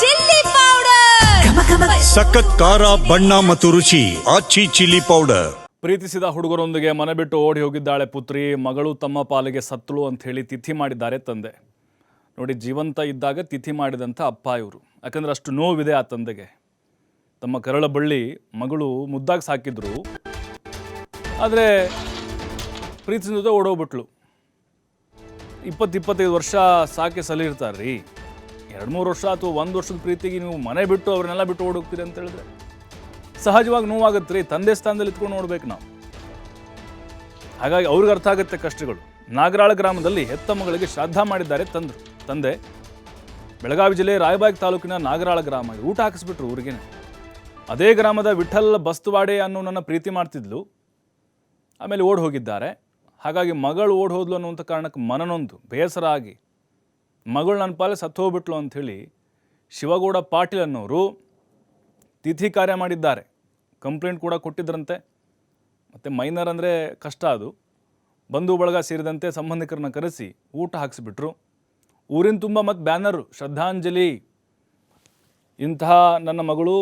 Chilli powder. ಸಖತ್ ಖಾರ ಬಣ್ಣ ಮತ್ತು ರುಚಿ ಆಚಿ ಚಿಲ್ಲಿ ಪೌಡರ್. ಪ್ರೀತಿಸಿದ ಹುಡುಗರೊಂದಿಗೆ ಮನೆ ಬಿಟ್ಟು ಓಡಿ ಹೋಗಿದ್ದಾಳೆ ಪುತ್ರಿ. ಮಗಳು ತಮ್ಮ ಪಾಲಿಗೆ ಸತ್ತಳು ಅಂತ ಹೇಳಿ ತಿಥಿ ಮಾಡಿದ್ದಾರೆ ತಂದೆ. ನೋಡಿ ಜೀವಂತ ಇದ್ದಾಗ ತಿಥಿ ಮಾಡಿದಂಥ ಅಪ್ಪ ಇವರು. ಯಾಕಂದ್ರೆ ಅಷ್ಟು ನೋವಿದೆ ಆ ತಂದೆಗೆ. ತಮ್ಮ ಕರಳ ಬಳ್ಳಿ ಮಗಳು ಮುದ್ದಾಗಿ ಸಾಕಿದ್ರು. ಆದರೆ ಪ್ರೀತಿಸಿದ ಜೊತೆ ಓಡೋಗ್ಬಿಟ್ಲು. ಇಪ್ಪತ್ತು ಇಪ್ಪತ್ತೈದು ವರ್ಷ ಸಾಕಿ ಸಲಿರ್ತಾರೆ ರೀ ಎರಡು ಮೂರು ವರ್ಷ ಅಥವಾ ಒಂದು ವರ್ಷದ ಪ್ರೀತಿಗೆ ನೀವು ಮನೆ ಬಿಟ್ಟು ಅವ್ರನ್ನೆಲ್ಲ ಬಿಟ್ಟು ಓಡೋಗ್ತೀರಿ ಅಂತ ಹೇಳಿದ್ರೆ ಸಹಜವಾಗಿ ನೋವಾಗುತ್ತೆ ರೀ ತಂದೆ ಸ್ಥಾನದಲ್ಲಿ ಇತ್ಕೊಂಡು ನೋಡ್ಬೇಕು ನಾವು. ಹಾಗಾಗಿ ಅವ್ರಿಗೆ ಅರ್ಥ ಆಗುತ್ತೆ ಕಷ್ಟಗಳು. ನಾಗರಾಳ ಗ್ರಾಮದಲ್ಲಿ ಹೆತ್ತ ಮಗಳಿಗೆ ಶ್ರಾದ್ದ ಮಾಡಿದ್ದಾರೆ ತಂದ್ರು. ತಂದೆ, ಬೆಳಗಾವಿ ಜಿಲ್ಲೆ ರಾಯಬಾಗ್ ತಾಲೂಕಿನ ನಾಗರಾಳ ಗ್ರಾಮ ಊಟ ಹಾಕಿಸ್ಬಿಟ್ರು ಊರಿಗೆ ಅದೇ ಗ್ರಾಮದ ವಿಠಲ್ ಬಸ್ತುವಾಡೆ ಅನ್ನೋ ನನ್ನ ಪ್ರೀತಿ ಮಾಡ್ತಿದ್ಲು. ಆಮೇಲೆ ಓಡ್ ಹೋಗಿದ್ದಾರೆ. ಹಾಗಾಗಿ ಮಗಳು ಓಡ್ ಹೋದ್ಲು ಅನ್ನುವಂಥ ಕಾರಣಕ್ಕೆ ಮನನೊಂದು, ಬೇಸರ ಆಗಿ ಮಗಳು ನನ್ನ ಪಾಲೆ ಸತ್ತು ಹೋಗ್ಬಿಟ್ಲು ಅಂಥೇಳಿ ಶಿವಗೌಡ ಪಾಟೀಲ್ ಅನ್ನೋರು ತಿಥಿ ಕಾರ್ಯ ಮಾಡಿದ್ದಾರೆ. ಕಂಪ್ಲೇಂಟ್ ಕೂಡ ಕೊಟ್ಟಿದ್ರಂತೆ. ಮತ್ತು ಮೈನರ್ ಅಂದರೆ ಕಷ್ಟ ಅದು. ಬಂಧು ಬಳಗ ಸೇರಿದಂತೆ ಸಂಬಂಧಿಕರನ್ನ ಕರೆಸಿ ಊಟ ಹಾಕಿಸ್ಬಿಟ್ರು. ಊರಿನ ತುಂಬ ಮತ್ತು ಬ್ಯಾನರು, ಶ್ರದ್ಧಾಂಜಲಿ. ಇಂತಹ ನನ್ನ ಮಗಳು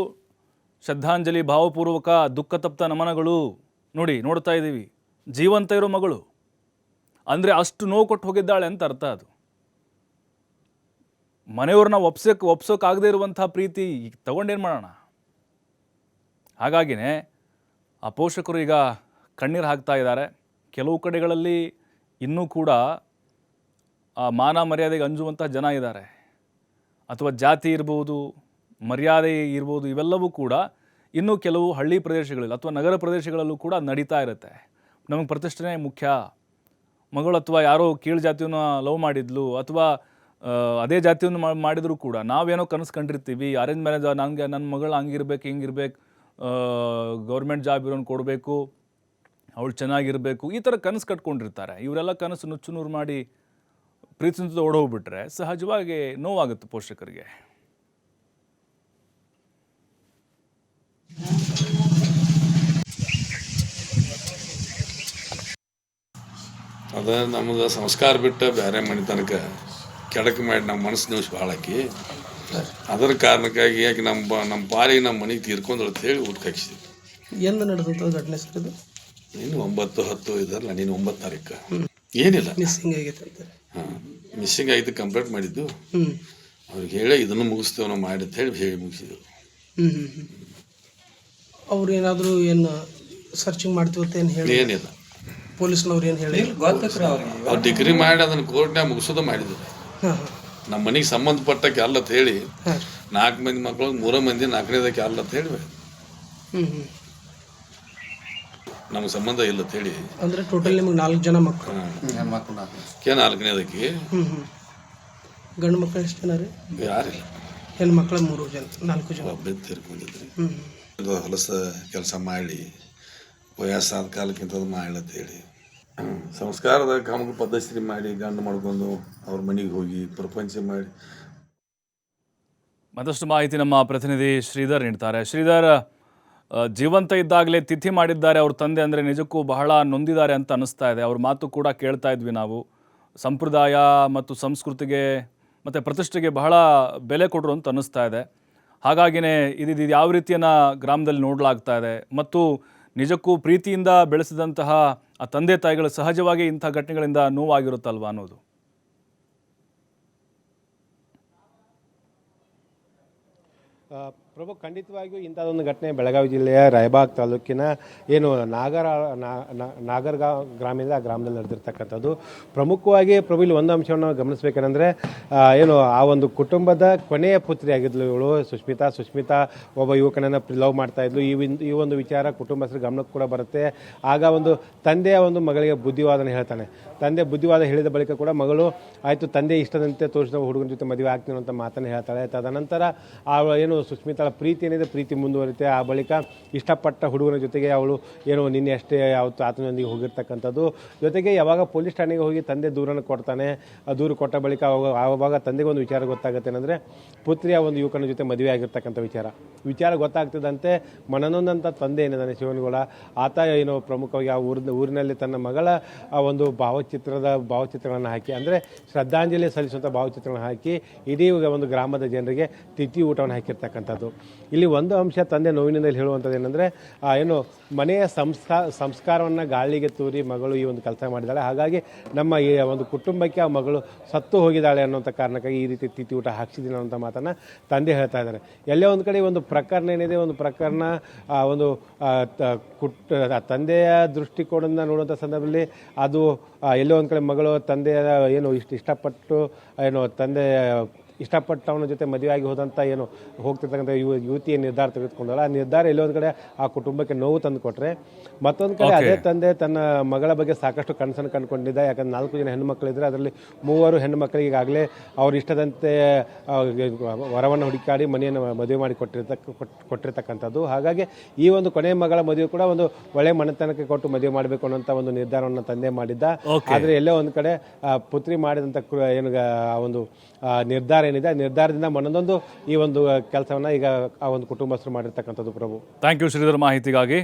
ಶ್ರದ್ಧಾಂಜಲಿ ಭಾವಪೂರ್ವಕ ದುಃಖ ತಪ್ತ ನಮನಗಳು. ನೋಡಿ, ನೋಡ್ತಾ ಇದ್ದೀವಿ ಜೀವಂತ ಇರೋ ಮಗಳು. ಅಂದರೆ ಅಷ್ಟು ನೋವು ಕೊಟ್ಟು ಹೋಗಿದ್ದಾಳೆ ಅಂತ ಅರ್ಥ ಅದು. ಮನೆಯವ್ರನ್ನ ಒಪ್ಸಕ್ಕೆ ಒಪ್ಸೋಕ್ಕಾಗದೇ ಇರುವಂಥ ಪ್ರೀತಿ ಈಗ ತಗೊಂಡೇನು ಮಾಡೋಣ? ಹಾಗಾಗಿನೇ ಆ ಪೋಷಕರು ಈಗ ಕಣ್ಣೀರು ಹಾಕ್ತಾ ಇದ್ದಾರೆ. ಕೆಲವು ಕಡೆಗಳಲ್ಲಿ ಇನ್ನೂ ಕೂಡ ಆ ಮಾನ ಮರ್ಯಾದೆಗೆ ಅಂಜುವಂಥ ಜನ ಇದ್ದಾರೆ. ಅಥವಾ ಜಾತಿ ಇರ್ಬೋದು, ಮರ್ಯಾದೆ ಇರ್ಬೋದು, ಇವೆಲ್ಲವೂ ಕೂಡ ಇನ್ನೂ ಕೆಲವು ಹಳ್ಳಿ ಪ್ರದೇಶಗಳಲ್ಲಿ ಅಥವಾ ನಗರ ಪ್ರದೇಶಗಳಲ್ಲೂ ಕೂಡ ನಡೀತಾ ಇರುತ್ತೆ. ನಮಗೆ ಪ್ರತಿಷ್ಠೆನೇ ಮುಖ್ಯ. ಮಗಳು ಅಥವಾ ಯಾರೋ ಕೀಳು ಜಾತಿಯನ್ನು ಲವ್ ಮಾಡಿದ್ಲು ಅಥವಾ ಅದೇ ಜಾತಿಯನ್ನು ಮಾಡಿದ್ರು ಕೂಡ ನಾವೇನೋ ಕನಸು ಕಂಡಿರ್ತೀವಿ ಅರೇಂಜ್ ಮ್ಯಾರೇಜ್ ನನಗೆ ನನ್ನ ಮಗಳು ಹಂಗಿರ್ಬೇಕು, ಹಿಂಗಿರ್ಬೇಕು ಗೌರ್ಮೆಂಟ್ ಜಾಬ್ ಇರೋನು ಕೊಡಬೇಕು, ಅವಳು ಚೆನ್ನಾಗಿರಬೇಕು, ಈ ಥರ ಕನಸು ಕಟ್ಕೊಂಡಿರ್ತಾರೆ. ಇವರೆಲ್ಲ ಕನಸು ನುಚ್ಚು ನೂರು ಮಾಡಿ ಪ್ರೀತಿಸಿದ ಓಡೋಗ್ಬಿಟ್ರೆ ಸಹಜವಾಗಿ ನೋವಾಗುತ್ತೆ ಪೋಷಕರಿಗೆ. ಅದ ನಮ್ಗೆ ಸಂಸ್ಕಾರ ಬಿಟ್ಟು ಬೇರೆ ಮನೆ ತನಕ ಕೆಡಕ್ ಮಾಡಿ ನಮ್ಮ ಮನಸ್ಸು ನೋವು ಭಾಳ ಆಕಿ. ಅದರ ಕಾರಣಕ್ಕಾಗಿ ಯಾಕೆ ನಮ್ಮ ಬ- ನಮ್ಮ ಪಾಲಿಗೆ ನಮ್ಮ ಮನೆಗೆ ತೀರ್ಕೊಂಡು ಅಂತ ಹೇಳಿ ಊಟಕ್ಕೆ ಹಾಕಿಸಿದ್ವಿ. ಎಂದು ನಡೆದಂಥ ಘಟನೆ ಸರ್ ಇದು? ನೀನು ಒಂಬತ್ತು ಹತ್ತು ಇದರಲ್ಲ ನೀನು ಒಂಬತ್ತು ತಾರೀಕು. ಏನಿಲ್ಲ. ಮಿಸ್ಸಿಂಗ್ ಆಗೈತೆ ಅಂತ. ಹಾಂ ಮಿಸ್ಸಿಂಗ್ ಆಗಿದ್ದು ಕಂಪ್ಲೇಂಟ್ ಮಾಡಿದ್ದು. ಹ್ಞೂ ಅವ್ರಿಗೆ ಹೇಳಿ ಇದನ್ನು ಮುಗಿಸ್ತೇವೆ ನಾವು ಮಾಡಿ ಅಂತ ಹೇಳಿ ಹೇಳಿ ಮುಗಿಸಿದ್ರು. ಹ್ಞೂ ಹ್ಞೂ ಹ್ಞೂ ಅವ್ರು ಏನಾದರೂ ಏನು ಸರ್ಚಿಂಗ್ ಮಾಡ್ತೀವಿ ಅಂತ ಏನು ಹೇಳಿ? ಏನಿಲ್ಲ. ಪೊಲೀಸ್ನವ್ರು ಏನು ಹೇಳಿ? ಅವ್ರು ಡಿಗ್ರಿ ಮಾಡಿ ಅದನ್ನು ಕೋರ್ಟ್ನಾಗ ಮುಗಿಸೋದು ಮಾಡಿದ್ರು. ನಮ್ಮ ಮನೆಗೆ ಸಂಬಂಧಪಟ್ಟ ಕ್ಯಾಲ್ ಅಂತ ಹೇಳಿ ನಾಲ್ಕು ಮಂದಿ ಮಕ್ಕಳು ಮೂರು ಮಂದಿ ನಾಲ್ಕನೇದ ಅಲ್ಲ ಅಂತ ಹೇಳಿ ನಮ್ಗೆ ಸಂಬಂಧ ಇಲ್ಲ ಅಂತ ಹೇಳಿ. ಅಂದ್ರೆ ಟೋಟಲ್ ನಿಮಗೆ ನಾಲ್ಕು ಜನ ಮಕ್ಕಳು. ಕೆ ನಾಲ್ಕನೇದಕ್ಕೆ? ಗಂಡು ಮಕ್ಕಳು ಎಷ್ಟು ಜನ ರೀ? ಯಾರಿಲ್ಲ. ಹೆಣ್ಮಕ್ಳು ಮೂರು ಜನ ನಾಲ್ಕು ಜನ. ಒಬ್ಬ ತೀರ್ಕೊಂಡಿದ್ರಿ ಇದು ಹೊಲಸ ಕೆಲಸ ಮಾಡಿ ವಯಸ್ಸಾದ ಕಾಲಕ್ಕಿಂತ ಮಾಡಿ ಅಂತೇಳಿ ಸಂಸ್ಕಾರದ ಕಾಮಕ ಪದ್ಧತಿ ಮಾಡಿ ಗಂಡು ಮಾಡ್ಕೊಂಡು ಅವ್ರ ಮನೆಗೆ ಹೋಗಿ ಪ್ರಪಂಚ ಮಾಡಿ. ಮತ್ತಷ್ಟು ಮಾಹಿತಿ ನಮ್ಮ ಪ್ರತಿನಿಧಿ ಶ್ರೀಧರ್ ನೀಡ್ತಾರೆ. ಶ್ರೀಧರ್ ಜೀವಂತ ಇದ್ದಾಗಲೇ ತಿಥಿ ಮಾಡಿದ್ದಾರೆ. ಅವ್ರ ತಂದೆ ಅಂದರೆ ನಿಜಕ್ಕೂ ಬಹಳ ನೊಂದಿದ್ದಾರೆ ಅಂತ ಅನ್ನಿಸ್ತಾ ಇದೆ. ಅವ್ರ ಮಾತು ಕೂಡ ಕೇಳ್ತಾ ಇದ್ವಿ ನಾವು. ಸಂಪ್ರದಾಯ ಮತ್ತು ಸಂಸ್ಕೃತಿಗೆ ಮತ್ತು ಪ್ರತಿಷ್ಠೆಗೆ ಬಹಳ ಬೆಲೆ ಕೊಡ್ರು ಅಂತ ಅನ್ನಿಸ್ತಾ ಇದೆ. ಹಾಗಾಗಿನೇ ಇದು ಇದು ಯಾವ ರೀತಿಯನ್ನು ಗ್ರಾಮದಲ್ಲಿ ನೋಡಲಾಗ್ತಾ ಇದೆ. ಮತ್ತು ನಿಜಕ್ಕೂ ಪ್ರೀತಿಯಿಂದ ಬೆಳೆಸಿದಂತಹ ಆ ತಂದೆ ತಾಯಿಗಳು ಸಹಜವಾಗಿ ಇಂಥ ಘಟನೆಗಳಿಂದ ನೋವಾಗಿರುತ್ತಲ್ವಾ ಅನ್ನೋದು. ಪ್ರಭು, ಖಂಡಿತವಾಗಿಯೂ ಇಂಥದೊಂದು ಘಟನೆ ಬೆಳಗಾವಿ ಜಿಲ್ಲೆಯ ರಾಯಬಾಗ್ ತಾಲೂಕಿನ ಏನು ನಾಗರ, ನಾ- ಗ್ರಾಮದಿಂದ ಆ ಗ್ರಾಮದಲ್ಲಿ ನಡೆದಿರ್ತಕ್ಕಂಥದ್ದು. ಪ್ರಮುಖವಾಗಿ ಪ್ರಭು, ಇಲ್ಲಿ ಒಂದು ಅಂಶವನ್ನು ಗಮನಿಸಬೇಕಂದ್ರೆ ಏನು ಆ ಒಂದು ಕುಟುಂಬದ ಕೊನೆಯ ಪುತ್ರಿ ಆಗಿದ್ಲು ಇವಳು ಸುಷ್ಮಿತಾ ಸುಷ್ಮಿತಾ ಒಬ್ಬ ಯುವಕನನ್ನು ಲವ್ ಮಾಡ್ತಾ ಇದ್ಲು. ಈ ಈ ಒಂದು ವಿಚಾರ ಕುಟುಂಬಸ್ಥರ ಗಮನಕ್ಕೆ ಕೂಡ ಬರುತ್ತೆ. ಆಗ ಒಂದು ತಂದೆಯ ಒಂದು ಮಗಳಿಗೆ ಬುದ್ಧಿವಾದನ ಹೇಳ್ತಾನೆ. ತಂದೆ ಬುದ್ಧಿವಾದ ಹೇಳಿದ ಬಳಿಕ ಕೂಡ ಮಗಳು, ಆಯಿತು, ತಂದೆ ಇಷ್ಟದಂತೆ ತೋರಿಸಿದ ಹುಡುಗನ ಜೊತೆ ಮದುವೆ ಆಗ್ತೀನಿ ಅಂತ ಮಾತನ್ನು ಹೇಳ್ತಾಳೆ. ತದನಂತರ ಆ, ಏನು ಸುಸ್ಮಿತಾಳ ಪ್ರೀತಿ ಏನಿದೆ, ಪ್ರೀತಿ ಮುಂದುವರಿತೆ ಆ ಬಳಿಕ ಇಷ್ಟಪಟ್ಟ ಹುಡುಗನ ಜೊತೆಗೆ ಅವಳು ಏನೋ ನಿನ್ನೆ ಅಷ್ಟೇ ಅವತ್ತು ಆತನೊಂದಿಗೆ ಹೋಗಿರ್ತಕ್ಕಂಥದ್ದು. ಜೊತೆಗೆ ಯಾವಾಗ ಪೊಲೀಸ್ ಠಾಣೆಗೆ ಹೋಗಿ ತಂದೆ ದೂರನ್ನು ಕೊಡ್ತಾನೆ ದೂರು ಕೊಟ್ಟ ಬಳಿಕ ಅವಾಗ, ಆವಾಗ ತಂದೆಗೆ ಒಂದು ವಿಚಾರ ಗೊತ್ತಾಗುತ್ತೆ. ಏನಂದರೆ, ಪುತ್ರಿಯ ಒಂದು ಯುವಕನ ಜೊತೆ ಮದುವೆ ಆಗಿರ್ತಕ್ಕಂಥ ವಿಚಾರ. ವಿಚಾರ ಗೊತ್ತಾಗ್ತಿದ್ದಂತೆ ಮನನೊಂದಂಥ ತಂದೆ ಏನಿದ್ದಾನೆ ಶಿವನಗೌಡ ಆತ ಏನೋ ಪ್ರಮುಖವಾಗಿ ಆ ಊರಿನ, ಊರಿನಲ್ಲಿ ತನ್ನ ಮಗಳ, ಆ ಒಂದು ಭಾವಚಿತ್ರದ ಭಾವಚಿತ್ರಗಳನ್ನು ಹಾಕಿ, ಅಂದರೆ ಶ್ರದ್ಧಾಂಜಲಿ ಸಲ್ಲಿಸುವಂಥ ಭಾವಚಿತ್ರಗಳನ್ನು ಹಾಕಿ ಇಡೀ ಒಂದು ಗ್ರಾಮದ ಜನರಿಗೆ ತಿಥಿ ಊಟವನ್ನು ಹಾಕಿರ್ತಕ್ಕಂಥದ್ದು ಇಲ್ಲಿ ಒಂದು ಅಂಶ ತಂದೆ ನೋವಿನಿಂದ ಹೇಳುವಂಥದ್ದು ಏನಂದರೆ ಏನು ಮನೆಯ ಸಂಸ್ಕಾರ ಸಂಸ್ಕಾರವನ್ನು ಗಾಳಿಗೆ ತೂರಿ ಮಗಳು ಈ ಒಂದು ಕೆಲಸ ಮಾಡಿದ್ದಾಳೆ ಹಾಗಾಗಿ ನಮ್ಮ ಈ ಒಂದು ಕುಟುಂಬಕ್ಕೆ ಆ ಮಗಳು ಸತ್ತು ಹೋಗಿದ್ದಾಳೆ ಅನ್ನೋಂಥ ಕಾರಣಕ್ಕಾಗಿ ಈ ರೀತಿ ತಿಥಿ ಊಟ ಹಾಕ್ಸಿದ್ದೀನಿ ಅನ್ನೋಂಥ ಮಾತನ್ನು ತಂದೆ ಹೇಳ್ತಾ ಇದ್ದಾರೆ. ಎಲ್ಲೇ ಒಂದು ಕಡೆ ಒಂದು ಪ್ರಕರಣ ಏನಿದೆ, ಒಂದು ಪ್ರಕರಣ, ಆ ಒಂದು ಕುಟ್ ತಂದೆಯ ದೃಷ್ಟಿಕೋನದಿಂದ ನೋಡುವಂಥ ಸಂದರ್ಭದಲ್ಲಿ ಅದು ಎಲ್ಲೋ ಒಂದು ಕಡೆ ಮಗಳು ತಂದೆಯ ಏನು ಇಷ್ಟು, ಇಷ್ಟಪಟ್ಟು ಏನು ತಂದೆ ಇಷ್ಟಪಟ್ಟವನ ಜೊತೆ ಮದುವೆಯಾಗಿ ಹೋದಂಥ ಏನು ಹೋಗ್ತಿರ್ತಕ್ಕಂಥ ಯುವ ಯುವತಿಯ ನಿರ್ಧಾರ ತೆಗೆದುಕೊಂಡಲ್ಲ ಆ ನಿರ್ಧಾರ ಎಲ್ಲೊಂದು ಕಡೆ ಆ ಕುಟುಂಬಕ್ಕೆ ನೋವು ತಂದು ಕೊಟ್ಟರೆ ಮತ್ತೊಂದು ಕಡೆ ಅದೇ ತಂದೆ ತನ್ನ ಮಗಳ ಬಗ್ಗೆ ಸಾಕಷ್ಟು ಕನಸನ್ನು ಕಂಡುಕೊಂಡಿದ್ದ. ಯಾಕಂದ್ರೆ ನಾಲ್ಕು ಜನ ಹೆಣ್ಣು ಮಕ್ಕಳಿದ್ರೆ ಅದರಲ್ಲಿ ಮೂವರು ಹೆಣ್ಣು ಮಕ್ಕಳಿಗೆ ಈಗಾಗಲೇ ಅವ್ರ ಇಷ್ಟದಂತೆ ವರವನ್ನು ಹುಡುಕಾಡಿ ಮನೆಯನ್ನು ಮದುವೆ ಮಾಡಿ ಕೊಟ್ಟಿರ್ತಕ್ಕ ಕೊಟ್- ಕೊಟ್ಟಿರ್ತಕ್ಕಂಥದ್ದು. ಹಾಗಾಗಿ ಈ ಒಂದು ಕೊನೆಯ ಮಗಳ ಮದುವೆ ಕೂಡ ಒಂದು ಒಳ್ಳೆ ಮನೆತನಕ್ಕೆ ಕೊಟ್ಟು ಮದುವೆ ಮಾಡಬೇಕು ಅನ್ನೋಂಥ ಒಂದು ನಿರ್ಧಾರವನ್ನು ತಂದೆ ಮಾಡಿದ್ದ. ಆದರೆ ಎಲ್ಲೋ ಒಂದು ಕಡೆ ಪುತ್ರಿ ಮಾಡಿದಂಥ ಏನು ಆ ಒಂದು ನಿರ್ಧಾರ ಏನಿದೆ ನಿರ್ಧಾರದಿಂದ ಮನದೊಂದು ಈ ಒಂದು ಕೆಲಸವನ್ನು ಈಗ ಆ ಒಂದು ಕುಟುಂಬಸ್ಥರು ಮಾಡಿರ್ತಕ್ಕಂಥದ್ದು ಪ್ರಭು. ಥ್ಯಾಂಕ್ ಯು ಶ್ರೀಧರ್ ಮಾಹಿತಿಗಾಗಿ.